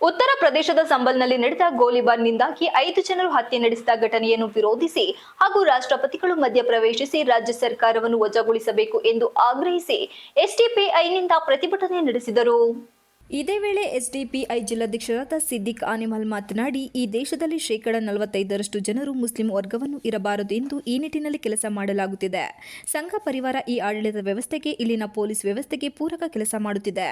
ಉತ್ತರ ಪ್ರದೇಶದ ಸಂಬಲ್ನಲ್ಲಿ ನಡೆದ ಗೋಲಿಬಾರ್ನಿಂದಾಗಿ ಐದು ಜನರು ಹತ್ಯೆ ನಡೆಸಿದ ಘಟನೆಯನ್ನು ವಿರೋಧಿಸಿ ಹಾಗೂ ರಾಷ್ಟ್ರಪತಿಗಳು ಮಧ್ಯಪ್ರವೇಶಿಸಿ ರಾಜ್ಯ ಸರ್ಕಾರವನ್ನು ವಜಾಗೊಳಿಸಬೇಕು ಎಂದು ಆಗ್ರಹಿಸಿ ಎಸ್ಟಿಪಿಐನಿಂದ ಪ್ರತಿಭಟನೆ ನಡೆಸಿದರು. ಇದೇ ವೇಳೆ ಎಸ್ಡಿಪಿಐ ಜಿಲ್ಲಾಧ್ಯಕ್ಷರಾದ ಸಿದ್ದಿಕ್ ಆನಿಮಲ್ ಮಾತನಾಡಿ, ಈ ದೇಶದಲ್ಲಿ ಶೇಕಡ ನಲವತ್ತೈದರಷ್ಟು ಜನರು ಮುಸ್ಲಿಂ ವರ್ಗವನ್ನು ಇರಬಾರದು ಎಂದು ಈ ನಿಟ್ಟಿನಲ್ಲಿ ಕೆಲಸ ಮಾಡಲಾಗುತ್ತಿದೆ. ಸಂಘ ಪರಿವಾರ ಈ ಆಡಳಿತ ವ್ಯವಸ್ಥೆಗೆ, ಇಲ್ಲಿನ ಪೊಲೀಸ್ ವ್ಯವಸ್ಥೆಗೆ ಪೂರಕ ಕೆಲಸ ಮಾಡುತ್ತಿದೆ.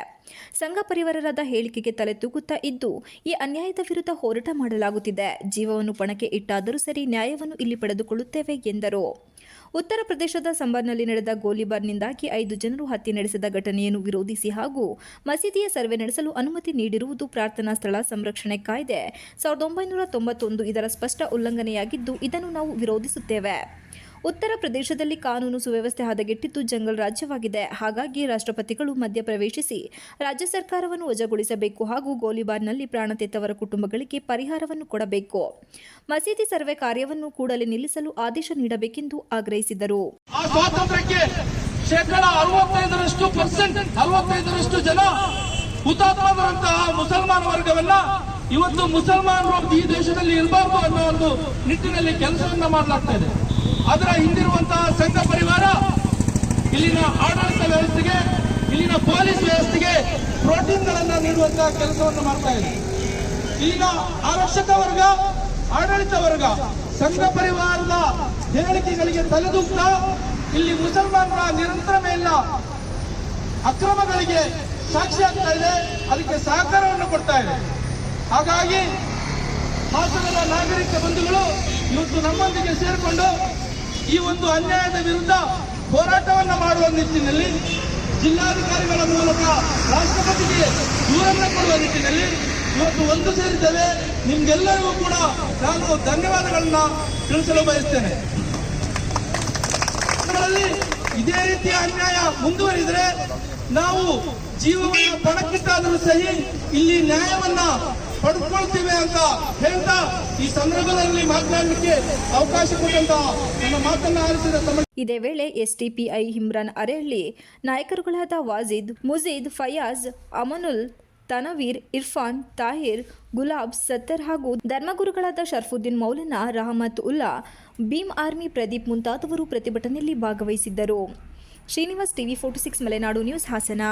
ಸಂಘ ಪರಿವಾರರಾದ ಹೇಳಿಕೆಗೆ ತಲೆ ತೂಗುತ್ತಾ ಇದ್ದು, ಈ ಅನ್ಯಾಯದ ವಿರುದ್ಧ ಹೋರಾಟ ಮಾಡಲಾಗುತ್ತಿದೆ. ಜೀವವನ್ನು ಪಣಕ್ಕೆ ಇಟ್ಟಾದರೂ ಸರಿ ನ್ಯಾಯವನ್ನು ಇಲ್ಲಿ ಪಡೆದುಕೊಳ್ಳುತ್ತೇವೆ ಎಂದರು. ಉತ್ತರ ಪ್ರದೇಶದ ಸಂಬರ್ನಲ್ಲಿ ನಡೆದ ಗೋಲಿಬಾರ್ನಿಂದಾಗಿ ಐದು ಜನರು ಹತ್ಯೆ ನಡೆಸಿದ ಘಟನೆಯನ್ನು ವಿರೋಧಿಸಿ ಹಾಗೂ ಮಸೀದಿಯ ಸರ್ವೆ ನಡೆಸಲು ಅನುಮತಿ ನೀಡಿರುವುದು ಪ್ರಾರ್ಥನಾ ಸ್ಥಳ ಸಂರಕ್ಷಣೆ ಕಾಯ್ದೆ. ಸಾವಿರದ ಒಂಬೈನೂರ ತೊಂಬತ್ತೊಂದು ಇದರ ಸ್ಪಷ್ಟ ಉಲ್ಲಂಘನೆಯಾಗಿದ್ದು ಇದನ್ನು ನಾವು ವಿರೋಧಿಸುತ್ತೇವೆ. ಉತ್ತರ ಪ್ರದೇಶದಲ್ಲಿ ಕಾನೂನು ಸುವ್ಯವಸ್ಥೆ ಹದಗೆಟ್ಟಿದ್ದು ಜಂಗಲ್ ರಾಜ್ಯವಾಗಿದೆ. ಹಾಗಾಗಿ ರಾಷ್ಟ್ರಪತಿಗಳು ಮಧ್ಯ ಪ್ರವೇಶಿಸಿ ರಾಜ್ಯ ಸರ್ಕಾರವನ್ನು ವಜಾಗೊಳಿಸಬೇಕು ಹಾಗೂ ಗೋಲಿಬಾರ್ನಲ್ಲಿ ಪ್ರಾಣತೆತ್ತವರ ಕುಟುಂಬಗಳಿಗೆ ಪರಿಹಾರವನ್ನು ಕೊಡಬೇಕು. ಮಸೀದಿ ಸರ್ವೆ ಕಾರ್ಯವನ್ನು ಕೂಡಲೇ ನಿಲ್ಲಿಸಲು ಆದೇಶ ನೀಡಬೇಕೆಂದು ಆಗ್ರಹಿಸಿದರು. ಜನ ಮುಸಲ್ಮಾನ ವರ್ಗವನ್ನ ಇವತ್ತು ಮುಸಲ್ಮಾನರು ಈ ದೇಶದಲ್ಲಿ ಇರಬಾರ್ದು ಅನ್ನೋ ಒಂದು ನಿಟ್ಟಿನಲ್ಲಿ ಕೆಲಸವನ್ನ ಮಾಡಲಾಗ್ತಾ ಇದೆ. ಅದರ ಹಿಂದಿರುವಂತಹ ಸಂಘ ಪರಿವಾರ, ಇಲ್ಲಿನ ಆಡಳಿತ ವ್ಯವಸ್ಥೆಗೆ, ಇಲ್ಲಿನ ಪೊಲೀಸ್ ವ್ಯವಸ್ಥೆಗೆ ಪ್ರೋಟೀನ್ಗಳನ್ನ ನೀಡುವಂತಹ ಕೆಲಸವನ್ನು ಮಾಡ್ತಾ ಇದೆ. ಇಲ್ಲಿನ ಆರಕ್ಷಕ ವರ್ಗ, ಆಡಳಿತ ವರ್ಗ, ಸಂಘ ಪರಿವಾರದ ಹೇಳಿಕೆಗಳಿಗೆ ತಲೆದೂಗ್ತಾ, ಇಲ್ಲಿ ಮುಸಲ್ಮಾನರ ನಿರಂತರ ಮೇಲಿನ ಅಕ್ರಮಗಳಿಗೆ ಸಾಕ್ಷಿ ಆಗ್ತಾ ಇದೆ, ಅದಕ್ಕೆ ಸಹಕಾರವನ್ನು ಕೊಡ್ತಾ ಇದೆ. ಹಾಗಾಗಿ ಹಾಸನದ ನಾಗರಿಕ ಬಂಧುಗಳು ಇವತ್ತು ನಮ್ಮೊಂದಿಗೆ ಸೇರಿಕೊಂಡು ಈ ಒಂದು ಅನ್ಯಾಯದ ವಿರುದ್ಧ ಹೋರಾಟವನ್ನು ಮಾಡುವ ನಿಟ್ಟಿನಲ್ಲಿ ಜಿಲ್ಲಾಧಿಕಾರಿಗಳ ಮೂಲಕ ರಾಷ್ಟ್ರಪತಿಗೆ ದೂರನ್ನು ಕೊಡುವ ನಿಟ್ಟಿನಲ್ಲಿ ಇವತ್ತು ಒಂದು ಸೇರಿದ್ದೇವೆ. ನಿಮ್ಗೆಲ್ಲರಿಗೂ ಕೂಡ ನಾನು ಧನ್ಯವಾದಗಳನ್ನ ತಿಳಿಸಲು ಬಯಸ್ತೇನೆ. ಇದೇ ರೀತಿಯ ಅನ್ಯಾಯ ಮುಂದುವರಿದರೆ ನಾವು ಜೀವವನ್ನ ಪಣಕ್ಕಿಟ್ಟಾದರೂ ಸಹಿ ಇಲ್ಲಿ ನ್ಯಾಯವನ್ನ ಪಡೆದುಕೊಳ್ತೀವಿ ಅಂತ ಹೇಳ್ತಾ ಈ ಸಂದರ್ಭದಲ್ಲಿ ಮಾತನಾಡಲಿಕ್ಕೆ ಅವಕಾಶ ಕೊಟ್ಟಂತ ನನ್ನ ಮಾತನ್ನ ಆರಿಸಿದ ತಮ್ಮ ಇದೇ ವೇಳೆ ಎಸ್ಟಿಪಿಐ ಇಮ್ರಾನ್ ಅರೆಹಳ್ಳಿ, ನಾಯಕರುಗಳಾದ ವಾಜಿದ್, ಮುಜೀದ್, ಫಯಾಜ್, ಅಮನುಲ್, ತನವೀರ್, ಇರ್ಫಾನ್, ತಾಹಿರ್, ಗುಲಾಬ್, ಸತ್ತರ್ ಹಾಗೂ ಧರ್ಮಗುರುಗಳಾದ ಶರ್ಫುದ್ದೀನ್ ಮೌಲನಾ, ರಹಮತ್ ಉಲ್ಲಾ, ಭೀಮ್ ಆರ್ಮಿ ಪ್ರದೀಪ್ ಮುಂತಾದವರು ಪ್ರತಿಭಟನೆಯಲ್ಲಿ ಭಾಗವಹಿಸಿದ್ದರು. Srinivas TV forty six Malenadu news Hassan.